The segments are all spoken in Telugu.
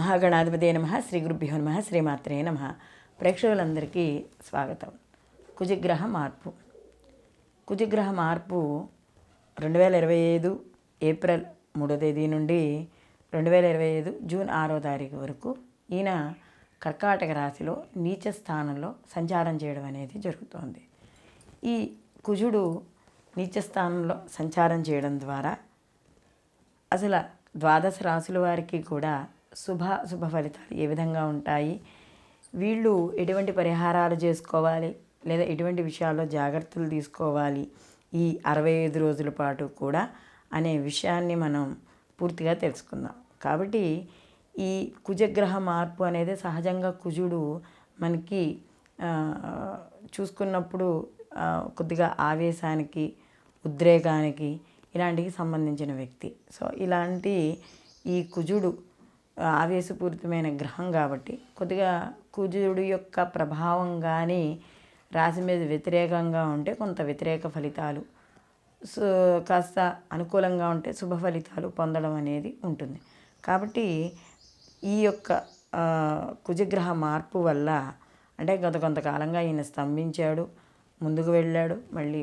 మహాగణాధిపతి నమ శ్రీ గురుభ్యో నమ శ్రీమాత్రే నమ. ప్రేక్షకులందరికీ స్వాగతం. కుజగ్రహ మార్పు. కుజగ్రహ మార్పు రెండు వేల ఇరవై ఐదు ఏప్రిల్ మూడో తేదీ నుండి రెండు వేల ఇరవై ఐదు జూన్ ఆరో తారీఖు వరకు ఈయన కర్కాటక రాశిలో నీచ స్థానంలో సంచారం చేయడం అనేది జరుగుతోంది. ఈ కుజుడు నీచ స్థానంలో సంచారం చేయడం ద్వారా అసలు ద్వాదశ రాసుల వారికి కూడా శుభ శుభ ఫలితాలు ఏ విధంగా ఉంటాయి? వీళ్ళు ఎటువంటి పరిహారాలు చేసుకోవాలి? లేదా ఎటువంటి విషయాల్లో జాగ్రత్తలు తీసుకోవాలి? ఈ అరవై ఐదు రోజుల పాటు కూడా అనే విషయాన్ని మనం పూర్తిగా తెలుసుకుందాం. కాబట్టి ఈ కుజగ్రహ మార్పు అనేది సహజంగా కుజుడు మనకి చూసుకున్నప్పుడు కొద్దిగా ఆవేశానికి ఉద్రేకానికి ఇలాంటికి సంబంధించిన వ్యక్తి. సో ఇలాంటి ఈ కుజుడు ఆవేశపూరితమైన గ్రహం కాబట్టి కొద్దిగా కుజుడు యొక్క ప్రభావం కానీ రాశి మీద వ్యతిరేకంగా ఉంటే కొంత వ్యతిరేక ఫలితాలు సో కాస్త అనుకూలంగా ఉంటే శుభ ఫలితాలు పొందడం అనేది ఉంటుంది. కాబట్టి ఈ యొక్క కుజగ్రహ మార్పు వల్ల అంటే గత కొంతకాలంగా ఈయన స్తంభించాడు ముందుకు వెళ్ళాడు మళ్ళీ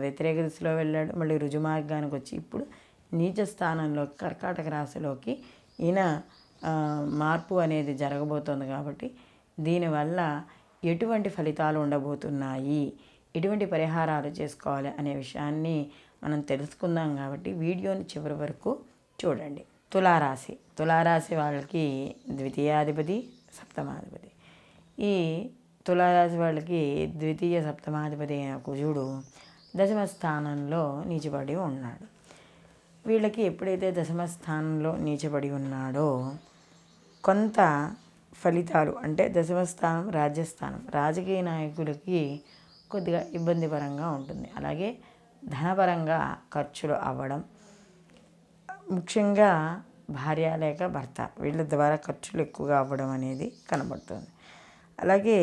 వ్యతిరేక దిశలో వెళ్ళాడు మళ్ళీ రుజుమార్గానికి వచ్చి ఇప్పుడు నీచ స్థానంలో కర్కాటక రాశిలోకి ఈయన మార్పు అనేది జరగబోతోంది కాబట్టి దీనివల్ల ఎటువంటి ఫలితాలు ఉండబోతున్నాయి? ఎటువంటి పరిహారాలు చేసుకోవాలి అనే విషయాన్ని మనం తెలుసుకుందాం కాబట్టి వీడియోని చివరి వరకు చూడండి. తులారాశి. తులారాశి వాళ్ళకి ద్వితీయాధిపతి సప్తమాధిపతి. ఈ తులారాశి వాళ్ళకి ద్వితీయ సప్తమాధిపతి అయిన కుజుడు దశమ స్థానంలో నిలిచిపడి ఉన్నాడు. వీళ్ళకి ఎప్పుడైతే దశమ స్థానంలో నీచబడి ఉన్నాడో కొంత ఫలితాలు అంటే దశమ స్థానం రాజ్యస్థానం రాజకీయ నాయకులకి కొద్దిగా ఇబ్బందికరంగా ఉంటుంది. అలాగే ధనపరంగా ఖర్చులు అవ్వడం ముఖ్యంగా భార్య లేక భర్త వీళ్ళ ద్వారా ఖర్చులు ఎక్కువగా అవ్వడం అనేది కనబడుతుంది. అలాగే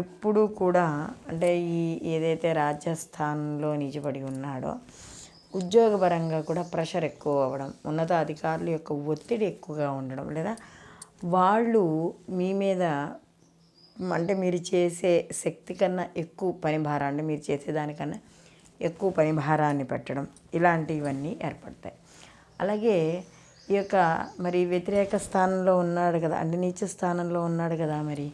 ఎప్పుడూ కూడా అంటే ఈ ఏదైతే రాజస్థాన్లో నిజపడి ఉన్నాడో ఉద్యోగపరంగా కూడా ప్రెషర్ ఎక్కువ అవ్వడం ఉన్నతాధికారుల యొక్క ఒత్తిడి ఎక్కువగా ఉండడం లేదా వాళ్ళు మీ మీద అంటే మీరు చేసే శక్తి కన్నా ఎక్కువ పని భారాన్ని మీరు చేసేదానికన్నా ఎక్కువ పని భారాన్ని పెట్టడం ఇలాంటివన్నీ ఏర్పడతాయి. అలాగే ఈ యొక్క మరి వ్యతిరేక స్థానంలో ఉన్నాడు కదా అంటే నీచ స్థానంలో ఉన్నాడు కదా మరి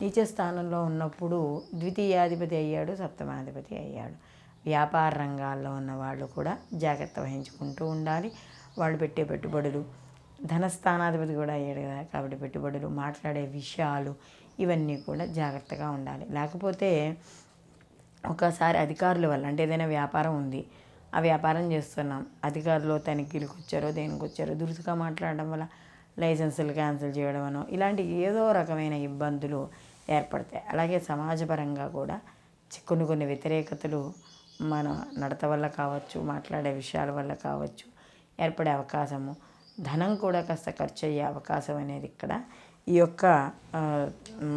నీచ స్థానంలో ఉన్నప్పుడు ద్వితీయాధిపతి అయ్యాడు సప్తమాధిపతి అయ్యాడు. వ్యాపార రంగాల్లో ఉన్న వాళ్ళు కూడా జాగ్రత్త వహించుకుంటూ ఉండాలి. వాళ్ళు పెట్టే పెట్టుబడులు ధనస్థానాధిపతి కూడా అయ్యాడు కదా కాబట్టి పెట్టుబడులు మాట్లాడే విషయాలు ఇవన్నీ కూడా జాగ్రత్తగా ఉండాలి. లేకపోతే ఒకసారి అధికారుల వల్ల అంటే ఏదైనా వ్యాపారం ఉంది ఆ వ్యాపారం చేస్తున్నాం అధికారులు తనిఖీలకు వచ్చారో దేనికి వచ్చారో దురుసుగా మాట్లాడడం వల్ల లైసెన్సులు క్యాన్సిల్ చేయడం అనో ఇలాంటి ఏదో రకమైన ఇబ్బందులు ఏర్పడతాయి. అలాగే సమాజపరంగా కూడా చి- కొన్ని కొన్ని వ్యతిరేకతలు మన నడత వల్ల కావచ్చు మాట్లాడే విషయాల వల్ల కావచ్చు ఏర్పడే అవకాశము. ధనం కూడా కాస్త ఖర్చు అయ్యే అవకాశం అనేది ఇక్కడ ఈ యొక్క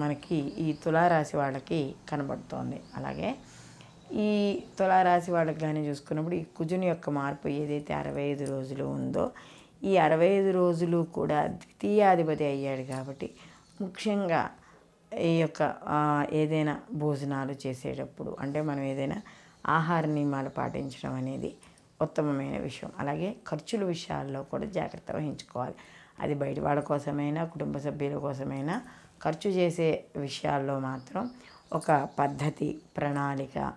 మనకి ఈ తులారాశి వాళ్ళకి కనబడుతోంది. అలాగే ఈ తులారాశి వాళ్ళకి కానీ చూసుకున్నప్పుడు ఈ కుజుని యొక్క మార్పు ఏదైతే అరవై ఐదు రోజులు ఉందో ఈ అరవై ఐదు రోజులు కూడా ద్వితీయాధిపతి అయ్యాడు కాబట్టి ముఖ్యంగా ఈ యొక్క ఏదైనా భోజనాలు చేసేటప్పుడు అంటే మనం ఏదైనా ఆహార నియమాలు పాటించడం అనేది ఉత్తమమైన విషయం. అలాగే ఖర్చుల విషయాల్లో కూడా జాగ్రత్త వహించుకోవాలి. అది బయట వాళ్ళ కోసమైనా కుటుంబ సభ్యుల కోసమైనా ఖర్చు చేసే విషయాల్లో మాత్రం ఒక పద్ధతి ప్రణాళిక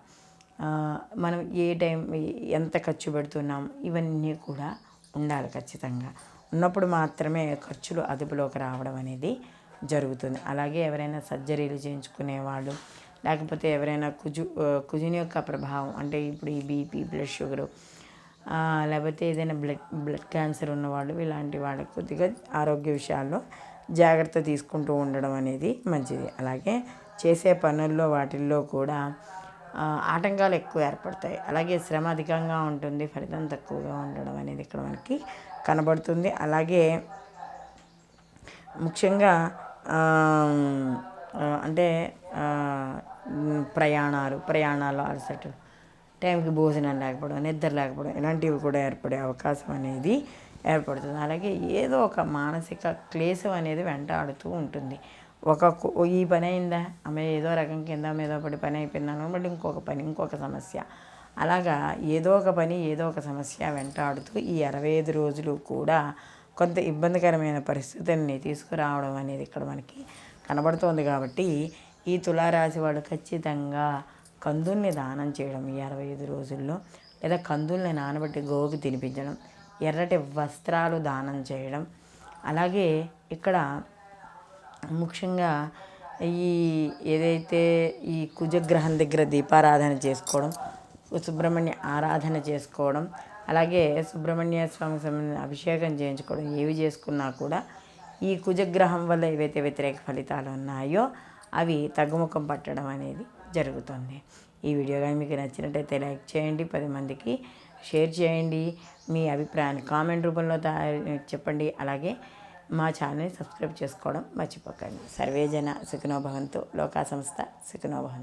మనం ఏ టైం ఎంత ఖర్చు పెడుతున్నాం ఇవన్నీ కూడా ఉండాలి ఖచ్చితంగా. ఉన్నప్పుడు మాత్రమే ఖర్చులు అదుపులోకి రావడం అనేది జరుగుతుంది. అలాగే ఎవరైనా సర్జరీలు చేయించుకునే వాళ్ళు లేకపోతే ఎవరైనా కుజు కుజుని యొక్క ప్రభావం అంటే ఇప్పుడు ఈ బీపీ బ్లడ్ షుగర్ లేకపోతే ఏదైనా బ్లడ్ బ్లడ్ క్యాన్సర్ ఉన్నవాళ్ళు ఇలాంటి వాళ్ళకి కొద్దిగా ఆరోగ్య విషయాల్లో జాగ్రత్త తీసుకుంటూ ఉండడం అనేది మంచిది. అలాగే చేసే పనుల్లో వాటిల్లో కూడా ఆటంకాలు ఎక్కువ ఏర్పడతాయి. అలాగే శ్రమ అధికంగా ఉంటుంది ఫలితం తక్కువగా ఉండడం అనేది ఇక్కడ మనకి కనబడుతుంది. అలాగే ముఖ్యంగా అంటే ప్రయాణాలు ప్రయాణాలు అలసట. టైంకి భోజనం లేకపోవడం నిద్ర లేకపోవడం ఇలాంటివి కూడా ఏర్పడే అవకాశం అనేది ఏర్పడుతుంది. అలాగే ఏదో ఒక మానసిక క్లేశం అనేది వెంటాడుతూ ఉంటుంది. ఒక ఈ పని అయిందా? ఆమె ఏదో రకం కింద మీద పడి పని అయిపోయిందాను మళ్ళీ ఇంకొక పని ఇంకొక సమస్య. అలాగా ఏదో ఒక పని ఏదో ఒక సమస్య వెంటాడుతూ ఈ అరవై ఐదు రోజులు కూడా కొంత ఇబ్బందికరమైన పరిస్థితుల్ని తీసుకురావడం అనేది ఇక్కడ మనకి కనబడుతోంది కాబట్టి ఈ తులారాశి ఖచ్చితంగా కందుల్ని దానం చేయడం ఈ అరవై ఐదు రోజుల్లో లేదా కందుల్ని నానబెట్టి గోవుకి తినిపించడం ఎర్రటి వస్త్రాలు దానం చేయడం. అలాగే ఇక్కడ ముఖ్యంగా ఈ ఏదైతే ఈ కుజగ్రహం దగ్గర దీపారాధన చేసుకోవడం సుబ్రహ్మణ్య ఆరాధన చేసుకోవడం అలాగే సుబ్రహ్మణ్య స్వామికి సంబంధించిన అభిషేకం చేయించుకోవడం ఏవి చేసుకున్నా కూడా ఈ కుజగ్రహం వల్ల ఏవైతే వ్యతిరేక ఫలితాలు ఉన్నాయో అవి తగ్గుముఖం పట్టడం అనేది జరుగుతుంది. ఈ వీడియో కానీ మీకు నచ్చినట్టయితే లైక్ చేయండి పది మందికి షేర్ చేయండి. మీ అభిప్రాయాన్ని కామెంట్ రూపంలో చెప్పండి. అలాగే మా ఛానల్ని సబ్స్క్రైబ్ చేసుకోవడం మర్చిపోకండి. సర్వేజన సుఖనోభవంతో లోకా సంస్థ సుఖనోభవంతు